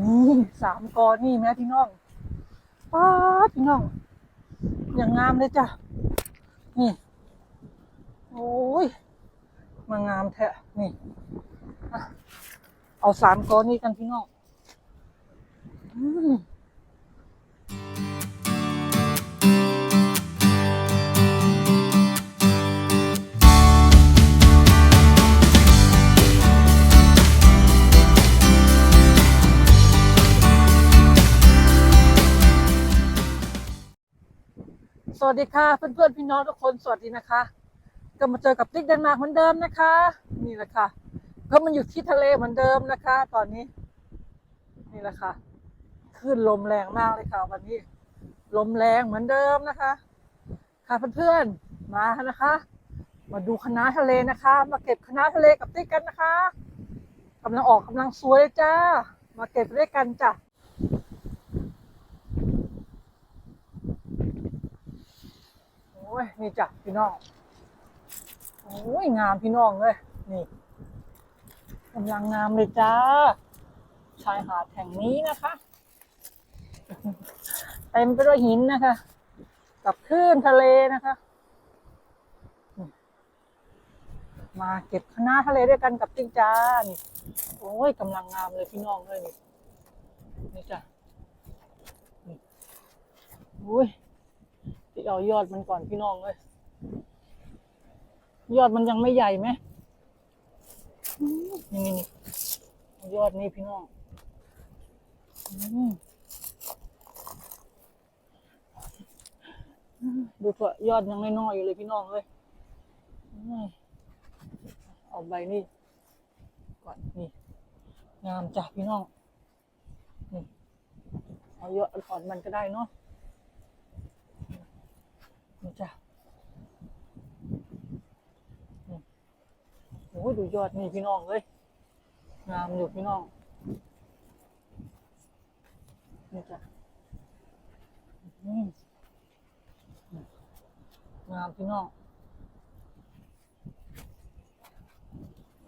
นี่สามกอนี่แม่พี่น้องป้าพี่น้อง อย่างงามเลยจ้ะ นี่ โอ้ย มางามแท้ นี่ เอาสามกอนี่กันพี่น้อง อืม วัสดีค่ะเพื่อนๆพี่น้องทุกคนสวัสดีนะคะ ก็มาเจอกับติ๊กเดนมาร์กเหมือนเดิมนะคะ นี่แหละค่ะ ก็มันอยู่ที่ทะเลเหมือนเดิมนะคะ ตอนนี้ นี่แหละค่ะคลื่นลมแรงมากเลยค่ะ วันนี้ ลมแรงเหมือนเดิมนะคะ ค่ะเพื่อนๆมานะคะ มาดูคณะทะเลนะคะ มาเก็บคณะทะเลกับติ๊กกันนะคะกำลังออกกำลังสวยเลยจ้า มาเก็บด้วยกันจ้ะ โอ้ยนี่จ้ะพี่น้องโอ้ยงามพี่น้องเลยนี่กำลังงามเลยจ้าชายหาดแห่งนี้นะคะเต็มไปด้วยหินนะคะ กับคลื่นทะเลนะคะ มาเก็บคณะน้าทะเลด้วยกันกับจิ้งจานโอ้ยกำลังงามเลยพี่น้องเลยนี่นี่จ้ะนี่โอ้ย ที่เอายอดมันก่อนพี่น้องเลยยอดมันยังไม่ใหญ่ไหมนี่นี่ยอดนี่พี่น้องอืมดูเถอะยอดยังน้อยๆอยู่เลยพี่น้องเลยเอาใบนี่ก่อนนี่งามจ้ะพี่น้องนี่เอายอดอ่อนมันก็ได้เนาะ นี่จ้ะโอ้ยดูยอดนี่พี่น้องเลยงามอยู่พี่น้องนี่จ้ะงามพี่น้อง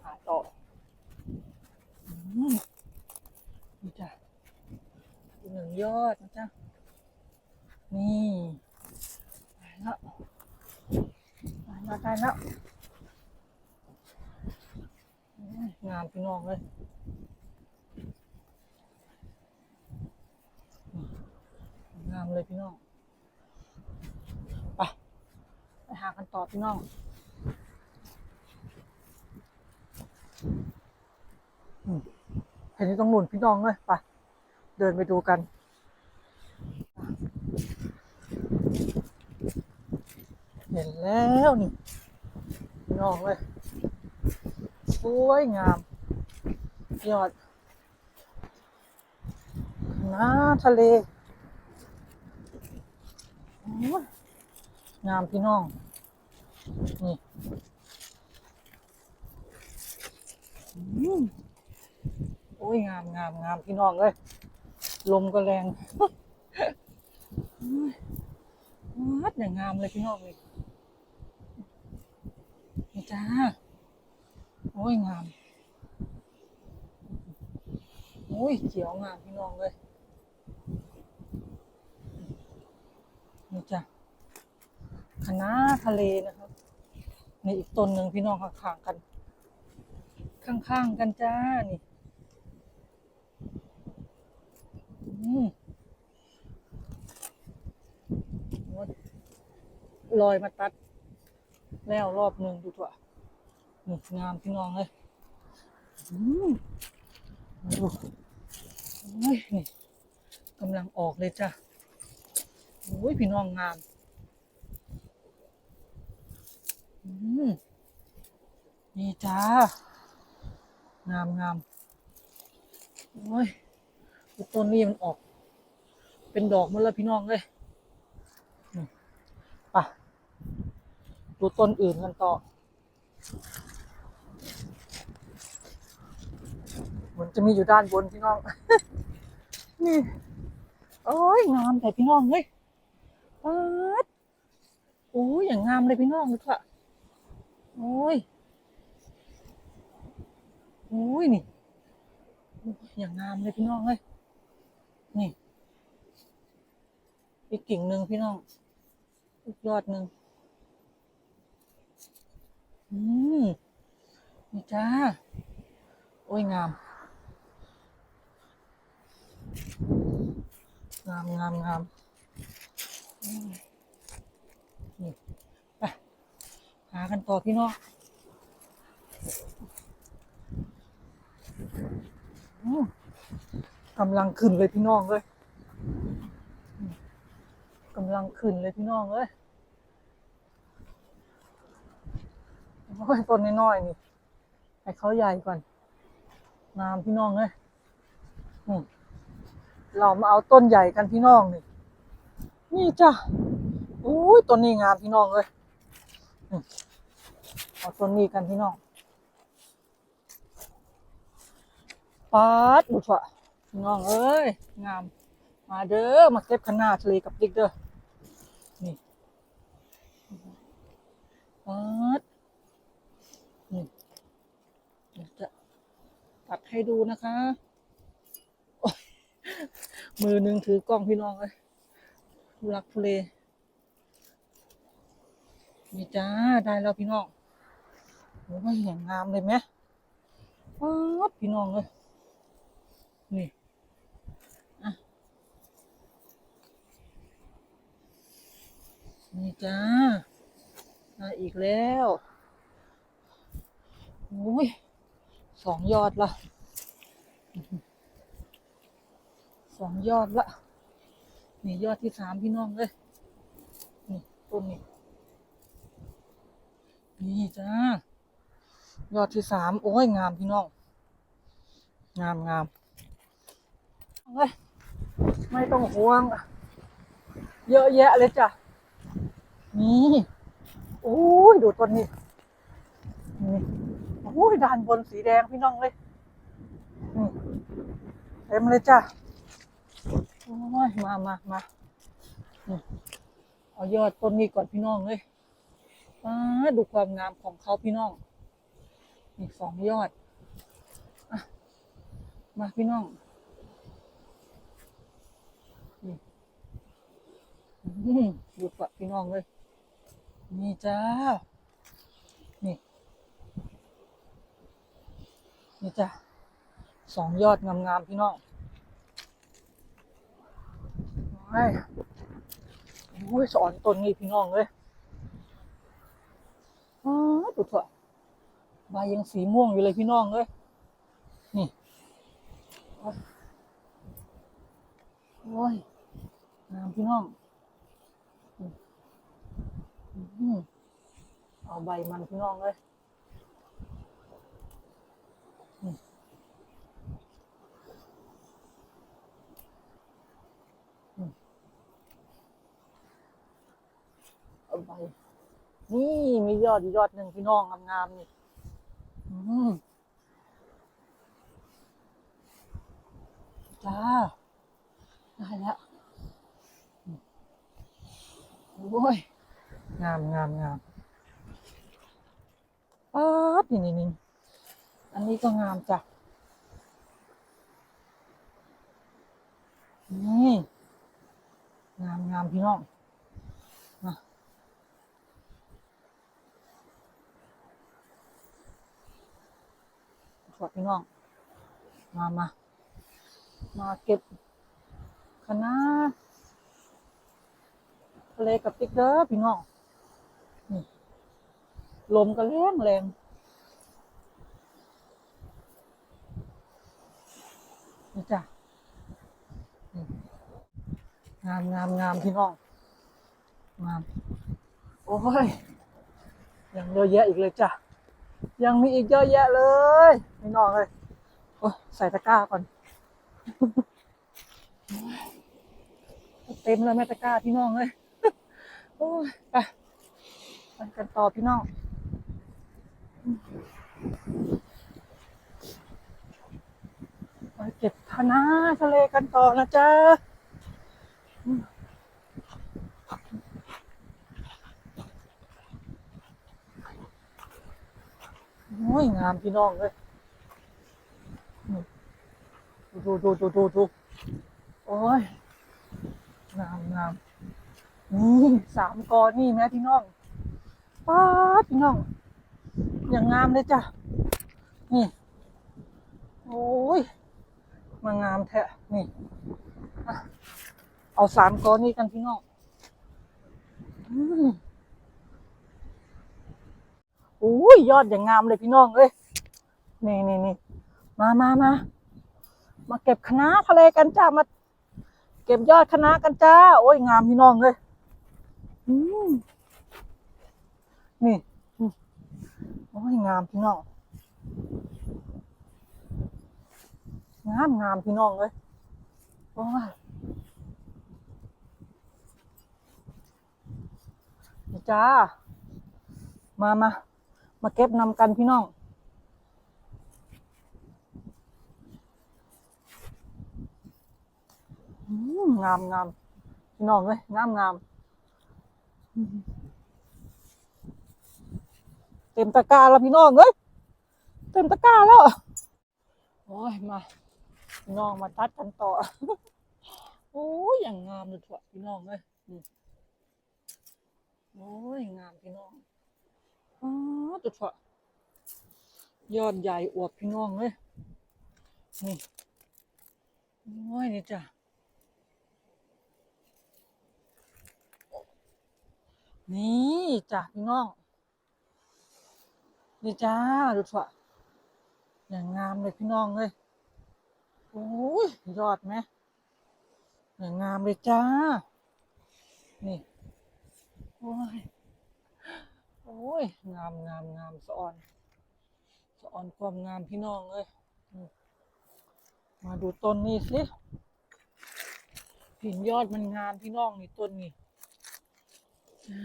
หาต่ออืมนี่จ้ะหนึ่งยอดนะจ๊ะนี่ ได้แล้วได้แล้วได้แล้วงามพี่น้องเลยงามเลยพี่น้อง ไป ไปหากันต่อพี่น้องเห็นที่ตรงหนุนพี่น้องเลยไป เดินไปดูกัน เห็นแล้วนี่พี่น้องเลยสวยงาม ยอดน้ำทะเลงามพี่น้อง นี่โอ้ยงามงามงามพี่น้องเลย ลมก็แรง วัดอย่างงามเลยพี่น้องเลยนี่จ้า โอ้ยงาม โอ้ยเขียวงามพี่น้องเลยนี่จ้ะคะน้าทะเลนะครับนี่อีกต้นหนึ่งพี่น้องข้างๆกัน ข้างๆกันจ้านี่ อืมโอ้ย ลอยมาตัด แล้วรอบหนึ่งดูตัวงามพี่น้องเลยอืมโอ้ยนี่กำลังออกเลยจ้ะโอ้ยพี่น้องงามอืมนี่จ้างามงามโอ้ยต้นนี้มันออก เป็นดอกหมดแล้วพี่น้องเลยนี่ไป ดูต้นอื่นกันต่อ เหมือนจะมีอยู่ด้านบนพี่น้อง นี่ โอ้ยงามแต่พี่น้องเฮ้ยปัดโอ้ยอย่างงามเลยพี่น้องเลยค่ะโอ้ยโอ้ยนี่อยอย่างงามเลยพี่น้องเลยนี่ อีกกิ่งหนึ่งพี่น้องอีกยอดหนึ่ง อืมนี่จ้า โอ้ยงาม งามงามงามนี่ไปหากันต่อพี่น้องกำลังขึ้นเลยพี่น้องเลยกำลังขึ้นเลยพี่น้องเลย โอ้ยต้นน้อยๆนี่ให้เขาใหญ่ก่อนงามพี่น้องเลยเรามาเอาต้นใหญ่กันพี่น้องนี่ นี่จ้ะอุ้ยต้นนี้งามพี่น้องเลยเอาต้นนี้กันพี่น้องปาดบุตรพี่น้องเอ้ยงาม มาเด้อมาเก็บขนาทะเลกับดิกเด้อนี่ปาด นี่จะตัดให้ดูนะคะ มือหนึ่งถือกล้องพี่น้องเลยทุลักทุเลนี่จ้า ได้แล้วพี่น้องโอ้ยอย่างงามเลยไหมปาดพี่น้องเลยนี่อะนี่จ้า มาอีกแล้ว โอ้ยสองยอดละสองยอดละนี่ยอดที่สามพี่น้องเลยนี่ต้นนี้นี่จ้ายอดที่สามโอ้ยงามพี่น้อง งามงามเฮ้ยไม่ต้องห่วง เยอะแยะเลยจ้ะนี่โอ้ยดูต้นนี้นี่ อุ้ยด้านบนสีแดงพี่น้องเลยนี่เต็มเลยจ้ะโอ้ยมามามาเอายอดต้นนี้ก่อนพี่น้องเลยมาดูความงามของเขาพี่น้องนี่สองยอดอะมาพี่น้องนี่ดูกว่าพี่น้องเลยนี่จ้า นี่จ้ะสองยอดงามๆพี่น้องโอ้ยโอ้ยสอนต้นนี้พี่น้องเลยอ้าวดูเถอะใบยังสีม่วงอยู่เลยพี่น้องเลยนี่โอ้ยงามพี่น้องอือเอาใบมันพี่น้องเลย เอาไปนี่มียอดอยู่ยอดหนึ่งพี่น้องงามๆนี่อืมจ้าได้แล้วโอ้ย งามงามงามป๊าดนี่นี่นี่อันนี้ก็งามจ้ะนี่งามงามพี่น้อง วดพี่น้อง มามา มาเก็บคะทะเลกับติ๊กเด้อพี่น้อง นี่ลมก็แรงแรงนี่จ้ะงามงามงามพี่น้อง งาม โอ้ย ยังเยอะแยะอีกเลยจ้ะ ยังมีอีกเยอะแยะเลยพี่น้องเลยโอ้ใส่ตะกร้าก่อน เต็มเลยแม่ตะกร้าพี่น้องเลยโอ้ยไปไปกันต่อพี่น้องไปเก็บคณะทะเลกันต่อนะจ๊ะ ยงามพี่น้องเลยนี่ดูดูดูดูดูโอ้ยงามงามนี่สามกอนี่แม่พี่น้องป้าพี่น้อง อย่างงามเลยจ้ะ นี่ โอ้ย มางามแท้ นี่ เอาสามกอนี่กันพี่น้อง อืม อ้ยยอดอย่างงามเลยพี่น้องเอ้ยนี่นี่นี่มามามามาเก็บคณะทะเลกันจ้ามาเก็บยอดคณะกันจ้า โอ้ยงามพี่น้องเลยอืมนี่โอ้ยงามพี่น้องงามงามพี่น้องเลยโอ้ยนี่จ้า มามา มาเก็บนำกันพี่น้องงามงามพี่น้องเลยงามงามเต็มตะกร้าแล้วพี่น้องเอ้ยเต็มตะกร้าแล้วโอ้ยมาพี่น้องมาตัดกันต่อโอ้ยอย่างงามเลยถั่วพี่น้องเลยโอ้ยงามพี่น้อง อ๋อตัวถั่วยอดใหญ่อวบพี่น้องเลยนี่โอ้ยนี่จ้ะนี่จ้ะพี่น้อง นี่จ้าดูถั่วอย่างงามเลยพี่น้องเลยโอ้ยยอดไหมอย่างงามเลยจ้า นี่ โอ้ย อ้ย งามงามงามสะออนสะออนความงามพี่น้องเลยอืมมาดูต้นนี้สิหินยอดมันงามพี่น้องนี่ต้นนี้จ้า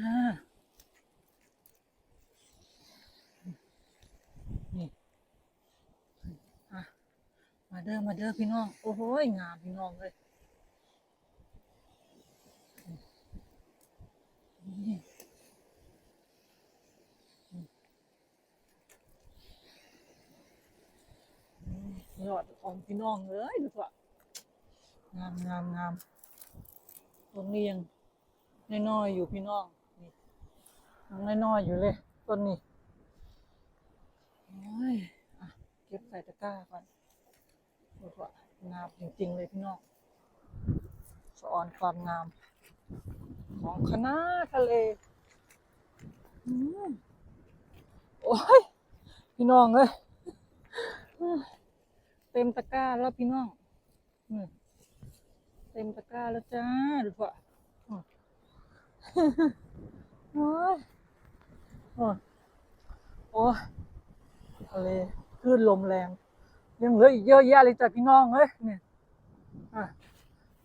นี่มาเด้อมาเด้อพี่น้อง โอ้โหยงามพี่น้องเลยนี่ยอด ของพี่น้องเลยดูว่างามงามงามต้นนี้ยังน้อยๆอยู่พี่น้องนี่ยังน้อยๆอยู่เลยต้นนี้โอ้ยอะเก็บใส่ตะกร้าก่อนดูว่างามจริงๆเลยพี่น้องสะออนความงาม ของคณะทะเลอืมโอ้ยพี่น้องเลย เต็มตะกร้าแล้วพี่น้องเต็มตะกร้าแล้วจ้าดูว่อืมโอ้ยโอ้ยทะเลคลื่นลมแรง ยังเหลืออีกเยอะแยะเลยจ้ะพี่น้องเอ้ยเนี่ย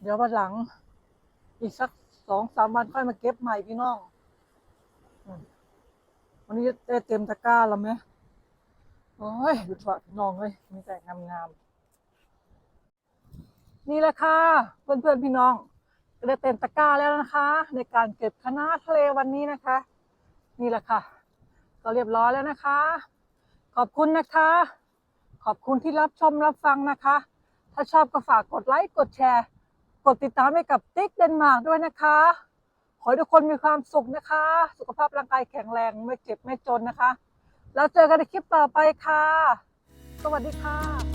เดี๋ยววันหลัง อีกสักสองสามวันค่อยมาเก็บใหม่พี่น้องวันนี้ได้เต็มตะกร้าแล้วไหมโอ้ยดูว่าพี่น้องเอ้ยมีแต่งามๆ นี่แหละค่ะ เพื่อนๆพี่น้องได้เต็มตะกร้าแล้วนะคะ ในการเก็บคะทะเลวันนี้นะคะ นี่แหละค่ะ ก็เรียบร้อยแล้วนะคะ ขอบคุณนะคะ ขอบคุณที่รับชมรับฟังนะคะ ถ้าชอบก็ฝากกดไลค์กดแชร์ กดติดตามให้กับติ๊กเดนมาร์กด้วยนะคะขอให้ทุกคนมีความสุขนะคะ สุขภาพร่างกายแข็งแรงไม่เจ็บไม่จนนะคะ แล้วเจอกันในคลิปต่อไปค่ะ สวัสดีค่ะ